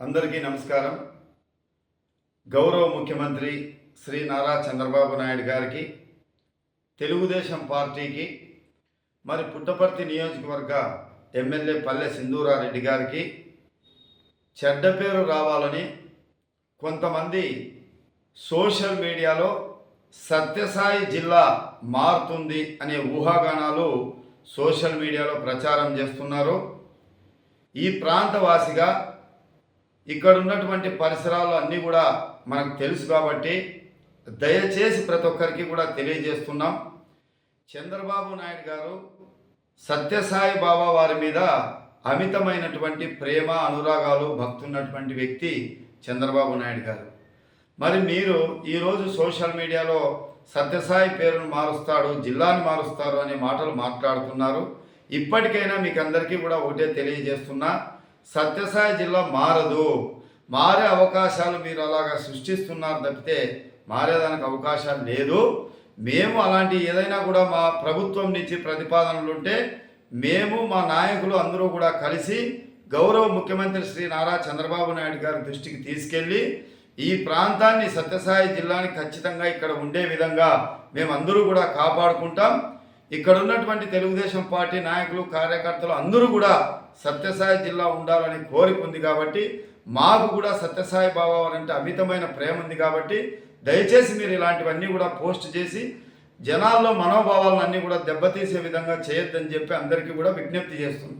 అందరికీ నమస్కారం. గౌరవ ముఖ్యమంత్రి శ్రీ నారా చంద్రబాబు నాయుడు గారికి తెలుగుదేశం పార్టీకి మరి పుట్టపర్తి నియోజకవర్గ ఎమ్మెల్యే పల్లె సింధూరారెడ్డి గారికి చెడ్డ పేరు రావాలని కొంతమంది సోషల్ మీడియాలో సత్యసాయి జిల్లా మారుతుంది అనే ఊహాగానాలు సోషల్ మీడియాలో ప్రచారం చేస్తున్నారు. ఈ ప్రాంతవాసిగా ఇక్కడ ఉన్నటువంటి పరిసరాలు అన్నీ కూడా మనకు తెలుసు కాబట్టి దయచేసి ప్రతి ఒక్కరికి కూడా తెలియజేస్తున్నాం. చంద్రబాబు నాయుడు గారు సత్యసాయి బాబా వారి మీద అమితమైనటువంటి ప్రేమ అనురాగాలు భక్తున్నటువంటి వ్యక్తి చంద్రబాబు నాయుడు గారు. మరి మీరు ఈరోజు సోషల్ మీడియాలో సత్యసాయి పేరును మారుస్తాడు జిల్లాను మారుస్తారు అనే మాటలు మాట్లాడుతున్నారు. ఇప్పటికైనా మీకు అందరికీ కూడా ఒకటే తెలియజేస్తున్నా. సత్యసాయి జిల్లా మారదు. మారే అవకాశాలు మీరు అలాగా సృష్టిస్తున్నారు తప్పితే మారేదానికి అవకాశాలు లేదు. మేము అలాంటి ఏదైనా కూడా మా ప్రభుత్వం నుంచి ప్రతిపాదనలు ఉంటే మేము మా నాయకులు అందరూ కూడా కలిసి గౌరవ ముఖ్యమంత్రి శ్రీ నారా చంద్రబాబు నాయుడు గారి దృష్టికి తీసుకెళ్ళి ఈ ప్రాంతాన్ని సత్యసాయి జిల్లాని ఖచ్చితంగా ఇక్కడ ఉండే విధంగా మేమందరూ కూడా కాపాడుకుంటాం. ఇక్కడ ఉన్నటువంటి తెలుగుదేశం పార్టీ నాయకులు కార్యకర్తలు అందరూ కూడా సత్యసాయి జిల్లా ఉండాలని కోరిక ఉంది కాబట్టి మాకు కూడా సత్యసాయి బాబా అంటే అమితమైన ప్రేమ ఉంది కాబట్టి దయచేసి మీరు ఇలాంటివన్నీ కూడా పోస్ట్ చేసి జనాల్లో మనోభావాలను అన్నీ కూడా దెబ్బతీసే విధంగా చేయొద్దని చెప్పి అందరికీ కూడా విజ్ఞప్తి చేస్తుంది